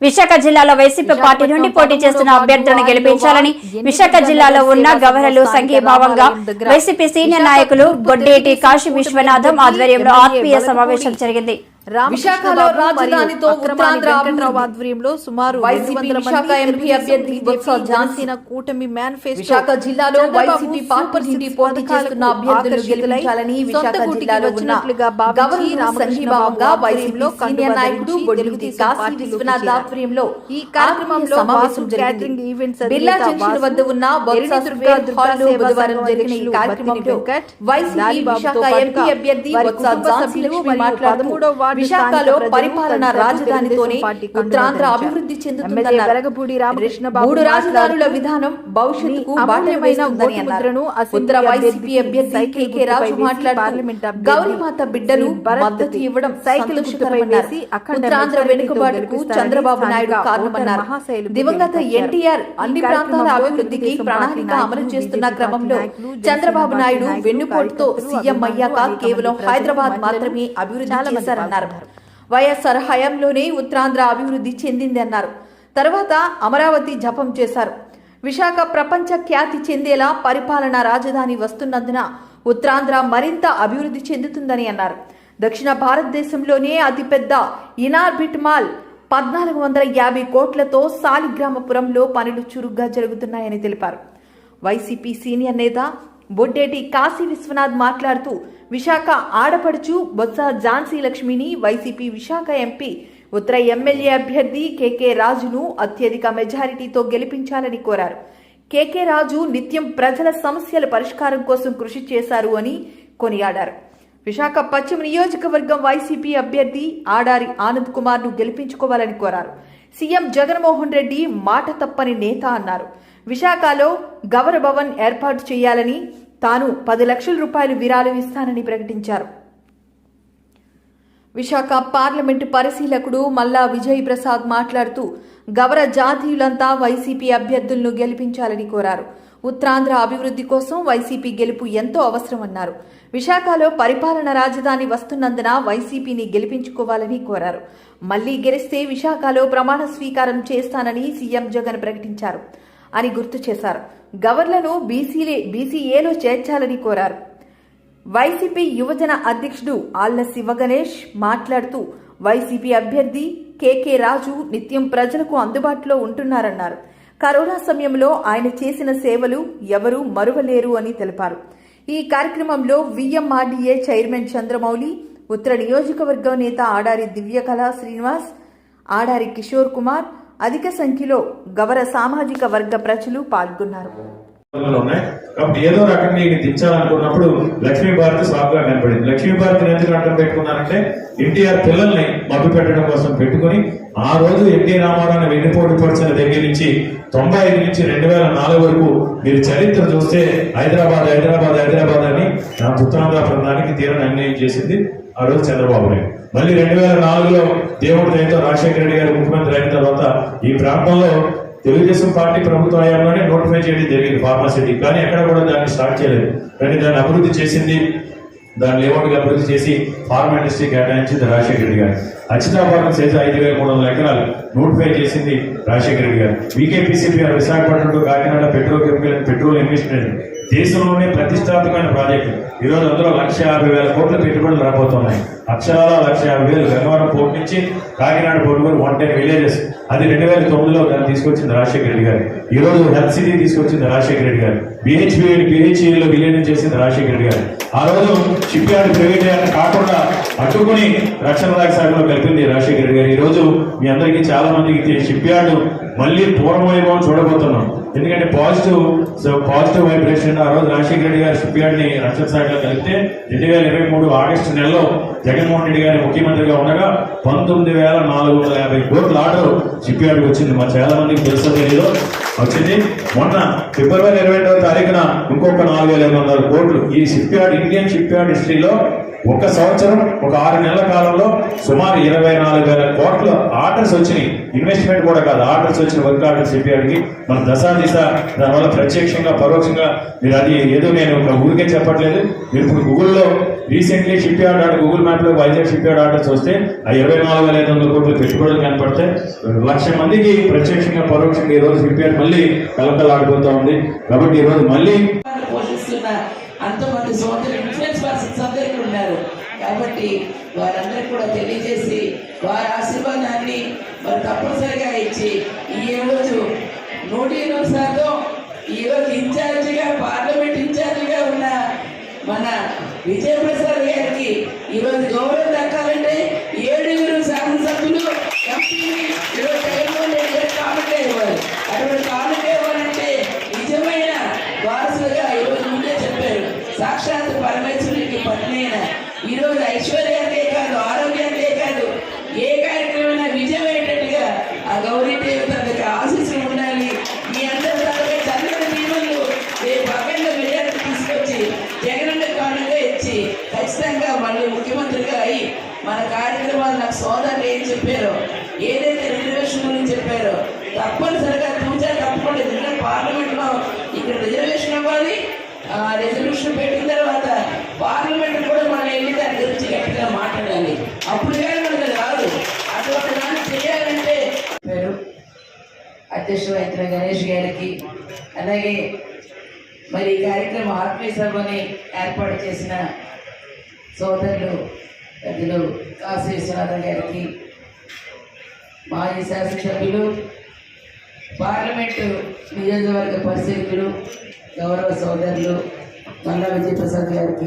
విశాఖ జిల్లాలో YCP party నుండి పోటీ చేస్తున్న అభ్యర్థులను గెలిపించాలని విశాఖ జిల్లాలో ఉన్న గవర్నర్లు సంఘీభావంగా వైసీపీ సీనియర్ నాయకులు గొడ్డేటి కాశీ విశ్వనాథం ఆధ్వర్యంలో ఆత్మీయ సమావేశం జరిగింది. విశాఖలో రాజధానితో ఉత్తరాంధ్ర. ఆధ్వర్యంలో సుమారు విశాఖ ఎంపీ అభ్యర్థి బొత్స ఝాన్సీ కూటమి మేనిఫెస్టో విశాఖ జిల్లాలో వైసీపీ పార్టీ పోటీ చేస్తున్న అభ్యర్థులు గెలిపించాలని విశాఖ జిల్లాలో ఉన్న వచ్చినట్లుగా భావించి గవర్నర్ రామకృష్ణ సంఘీభావంగా బాబు వైసీపీ ఆధ్వర్యంలో సీనియర్ నాయకుడు బొడిగుతి కాశీ విశ్వనాథ్. ఆధ్వర్యంలో ఈ కార్యక్రమంలో సమావేశం జరిగింది ఈవెంట్స్ బిర్లా జంక్షన్ వద్ద ఉన్న బొత్స హాల్లో బుధవారం జరిగిన ఈ కార్యక్రమంలో వైసీపీ విశాఖ ఎంపీ అభ్యర్థి బొత్స మరియు మాట్లాడుతూ విశాఖలో పరిపాలన రాజధానితోనే ఉత్తరాంధ్ర. అభివృద్ధి బాబు మూడు రాజధానుల విధానం భవిష్యత్తుకు అసెంబ్లీ ఉత్తర వైసీపీ అభ్యర్థి కేకే రాజు మాట్లాడుతూ గౌరీమాత బిడ్డలు మద్దతు ఇవ్వడం సంతోషకరమన్నారు. ఉత్తరాంధ్ర వెనుకబాటుకు చంద్రబాబు నాయుడు కారణమన్నారు. దివంగత. ఎన్టీఆర్ అన్ని ప్రాంతాల అభివృద్ధికి ప్రణాళిక అమలు చేస్తున్న క్రమంలో చంద్రబాబు నాయుడు వెన్నుపోటుతో సీఎం అయ్యాక కేవలం హైదరాబాద్ మాత్రమే అభివృద్ధి చేశారన్నారు. పాల్గొన్నారు. వైఎస్ఆర్ హయాంలోనే ఉత్తరాంధ్ర అభివృద్ధి చెందింది అన్నారు తర్వాత అమరావతి జపం చేశారు. విశాఖ ప్రపంచ ఖ్యాతి చెందేలా పరిపాలనా రాజధాని వస్తున్నందున ఉత్తరాంధ్ర మరింత అభివృద్ధి చెందుతుందని అన్నారు. దక్షిణ భారతదేశంలోనే అతిపెద్ద ఇనార్బిట్ మాల్ పద్నాలుగు వందల యాభై కోట్లతో సాలిగ్రామపురంలో పనులు చురుగ్గా జరుగుతున్నాయని తెలిపారు. వైసీపీ సీనియర్ నేత బొడ్డేటి కాశీ విశ్వనాథ్ మాట్లాడుతూ విశాఖ ఆడపడుచు బొత్స ఝాన్సీ లక్ష్మిని వైసీపీ విశాఖ ఎంపీ ఉత్తర ఎమ్మెల్యే అభ్యర్థి కేకే రాజును అత్యధిక మెజారిటీతో గెలిపించాలని కోరారు. కేకే రాజు నిత్యం ప్రజల సమస్యల పరిష్కారం కోసం కృషి చేశారు అని కొనియాడారు. విశాఖ పశ్చిమ నియోజకవర్గం వైసీపీ అభ్యర్థి ఆడారి ఆనంద్ కుమార్ను గెలిపించుకోవాలని కోరారు. సీఎం జగన్మోహన్ రెడ్డి మాట తప్పని నేత అన్నారు. విశాఖలో గవర్ భవన్ ఏర్పాటు చేయాలని తాను పది లక్షల రూపాయలు విరాళం ఇస్తానని ప్రకటించారు. విశాఖ పార్లమెంటు పరిశీలకుడు మల్లా విజయ్ ప్రసాద్ మాట్లాడుతూ గవర జాతీయులంతా వైసీపీ అభ్యర్థులను గెలిపించాలని కోరారు. ఉత్తరాంధ్ర అభివృద్ధి కోసం వైసీపీ గెలుపు ఎంతో అవసరమన్నారు విశాఖలో పరిపాలన రాజధాని వస్తున్నందున వైసీపీని గెలిపించుకోవాలని కోరారు. మళ్ళీ గెలిస్తే విశాఖలో ప్రమాణ స్వీకారం చేస్తానని సీఎం జగన్ ప్రకటించారు. అని గుర్తు చేశారు. గవర్నర్ను బీసీలే బీసీఏలో చేర్చాలని కోరారు. వైసీపీ యువజన అధ్యక్షుడు ఆళ్ళ శివగణేష్ మాట్లాడుతూ వైసీపీ అభ్యర్థి కేకే రాజు నిత్యం ప్రజలకు అందుబాటులో ఉంటున్నారన్నారు. కరోనా సమయంలో ఆయన చేసిన సేవలు ఎవరూ మరువలేరు అని తెలిపారు. ఈ కార్యక్రమంలో విఎంఆర్డీఏ చైర్మన్ చంద్రమౌళి ఉత్తర నియోజకవర్గం నేత ఆడారి దివ్యకళ శ్రీనివాస్ ఆడారి కిషోర్ కుమార్ అధిక సంఖ్యలో గవర సామాజిక వర్గ ప్రజలు పాల్గొన్నారు. కాబట్టి ఏదో రకంగా ఈయన దించాలనుకున్నప్పుడు లక్ష్మీ భారతి సాగుగా కనపడింది లక్ష్మీ భారతిని ఎందుకు అడ్డం పెట్టుకున్నారంటే ఎన్టీఆర్ పిల్లల్ని మభ్య పెట్టడం కోసం పెట్టుకుని ఆ రోజు ఎన్టీ రామారావుని వెన్నుపోటు పరిచిన దగ్గర నుంచి తొంభై ఐదు నుంచి రెండు వేల నాలుగు వరకు మీరు చరిత్ర చూస్తే హైదరాబాద్ హైదరాబాద్ హైదరాబాద్ అని నా ఉత్తరాంధ్ర ప్రాంతానికి తీరని అన్యాయం చేసింది. ఆ రోజు చంద్రబాబు నాయుడు. మళ్ళీ రెండు వేల నాలుగులో దేవుడి దయతో రాజశేఖర రెడ్డి గారు ముఖ్యమంత్రి అయిన తర్వాత ఈ ప్రాంతంలో తెలుగుదేశం పార్టీ ప్రభుత్వ హయాంలోనే నోటిఫై చేయడం జరిగింది ఫార్మాసిటీ కానీ ఎక్కడ కూడా దాన్ని స్టార్ట్ చేయలేదు. కానీ దాన్ని అభివృద్ధి చేసింది దాన్ని లేఅవుట్గా అభివృద్ధి చేసి ఫార్మ్ ఇండస్ట్రీ కేటాయించింది రాజశేఖర రెడ్డి గారు. అచితాపురం చేసి ఐదు వేల మూడు వందల ఎకరాలు నోటిఫై చేసింది రాజశేఖర రెడ్డి గారు. వికేపీసీపీ విశాఖపట్నంలో Kakinada petrol chemical petrol investment దేశంలోనే ప్రతిష్టాత్మకమైన ప్రాజెక్టు. ఈ రోజు అందులో లక్ష యాభై వేల కోట్ల పెట్టుబడులు రాబోతున్నాయి. అక్షరాల లక్ష యాభై వేలు గంగవరం పోర్ట్ నుంచి కాకినాడ పోర్ట్ వరకు వన్ టెన్ విలేజెస్. అది రెండు వేల తొమ్మిదిలో దాన్ని తీసుకొచ్చింది రాజశేఖర రెడ్డి గారు. ఈ రోజు హెల్త్ సిటీ తీసుకొచ్చింది రాజశేఖర రెడ్డి గారు. బిహెచ్పి బిహెచ్ఈలో విలీనం చేసింది రాజశేఖర రెడ్డి గారు. ఆ రోజు షిప్ యార్డ్ ప్రైవేట్ యార్డ్ కాకుండా అడ్డుకుని రక్షణ రక్షణ శాఖలో కలిపింది రాజశేఖర రెడ్డి గారు. ఈ రోజు మీ అందరికీ చాలా మందికి షిప్ యార్డ్ మళ్ళీ పూర్వవైభవం చూడబోతున్నాం. ఎందుకంటే పాజిటివ్ సో పాజిటివ్ వైబ్రేషన్ ఆ రోజు రాజశేఖర రెడ్డి గారు షిప్ యార్డ్ని రక్షణ శాఖలో కలిపితే రెండు వేల ఇరవై మూడు ఆగస్టు నెలలో జగన్మోహన్ రెడ్డి గారి ముఖ్యమంత్రిగా ఉండగా పంతొమ్మిది వేల నాలుగు వందల యాభై కోట్ల ఆర్డర్ షిప్ యార్డ్ వచ్చింది. మా చాలా మందికి తెలుసో తెలియదు వచ్చింది. మొన్న ఫిబ్రవరి ఇరవై రెండవ తారీఖున ఇంకొక నాలుగు వేల ఐదు వందల కోట్లు ఈ shipyard Indian shipyard హిస్టరీలో ఒక సంవత్సరం ఒక ఆరు నెలల కాలంలో సుమారు ఇరవై నాలుగు వేల కోట్ల ఆర్డర్స్ వచ్చినాయి. ఇన్వెస్ట్మెంట్ కూడా కాదు ఆర్డర్స్ వచ్చిన వర్క్ ఆర్డర్స్ చెప్పేవాడికి మన దశా దిశ దానివల్ల ప్రత్యక్షంగా పరోక్షంగా మీరు అది ఏదో నేను ఒక ఊరికే చెప్పట్లేదు. మీరు ఇప్పుడు గూగుల్లో recently shipyard order Google మ్యాప్లో వైజాగ్ షిప్ యార్డ్ ఆర్డర్స్ వస్తే ఆ ఇరవై నాలుగు వేల ఐదు వందల కోట్లు పెట్టుబడులు కనపడితే లక్ష మందికి ప్రత్యక్షంగా పరోక్షంగా ఈరోజు షిప్ యార్డ్ మళ్ళీ కలకలాడిపోతూ ఉంది. కాబట్టి ఈరోజు మళ్ళీ అంతమంది సోదరు ఇన్ఫ్లుయెన్స్ పర్సన్స్ అందరూ ఇక్కడ ఉన్నారు కాబట్టి వారందరికీ కూడా తెలియజేసి వారి ఆశీర్వాదాన్ని మరి తప్పనిసరిగా ఇచ్చి ఈ రోజు నూట ఎనిమిది శాతం ఈ రోజు ఇన్ఛార్జిగా పార్లమెంట్ ఇన్ఛార్జిగా ఉన్న మన విజయప్రసాద్ గారికి ఈ రోజు గౌరవం దక్కాలంటే ఏడుగురు శాసనసభ్యులు ఎంపీని ఈరోజు జగన్మోహన్ రెడ్డి గారు కానుకే ఇవ్వాలి. అటువంటి కానుకే ఇవ్వాలంటే నిజమైన వారసులుగా ఈరోజు ముందే చెప్పారు. సాక్షాత్ పరమేశ్వరునికి పత్ని అయిన ఈరోజు ఐశ్వర్యానికే కాదు ఆరోగ్యానికే కాదు ఏ కార్యక్రమమైనా విజయమయ్యేటట్టుగా ఆ గౌరీ దేవత ఆశీస్సులు ఉండాలి. మీ అందరి తరగతి చంద్రుడి రేపు అఖండ విజయాన్ని తీసుకొచ్చి జగనన్న కారణంగా ఇచ్చి ఖచ్చితంగా మళ్ళీ ముఖ్యమంత్రిగా అయి మన కార్యక్రమాలు నాకు సోదరులు ఏం చెప్పారో ఏదైతే రిజర్వేషన్ గురించి చెప్పారో తప్పనిసరిగా తూచా తప్పకుండా ఎందుకంటే పార్లమెంట్లో ఇక్కడ రిజర్వేషన్ ఇవ్వాలి. ఆ రిజర్వేషన్ పెట్టిన తర్వాత పార్లమెంట్ కూడా మనం వెళ్ళి దాని గురించి గట్టిగా మాట్లాడాలి అప్పుడు కానీ మనకు రాదు అటువంటి దాన్ని చేయాలంటే పేరు అధ్యక్షుడు అయిన గణేష్ గారికి అలాగే మరి ఈ కార్యక్రమం ఆత్మీయ సభని ఏర్పాటు చేసిన సోదరులు పెద్దలు కాశీ విశ్వనాథన్ గారికి మాజీ శాసనసభ్యులు పార్లమెంటు నియోజకవర్గ పరిశీలకులు గౌరవ సోదరులు మల్లా విజయప్రసాద్ గారికి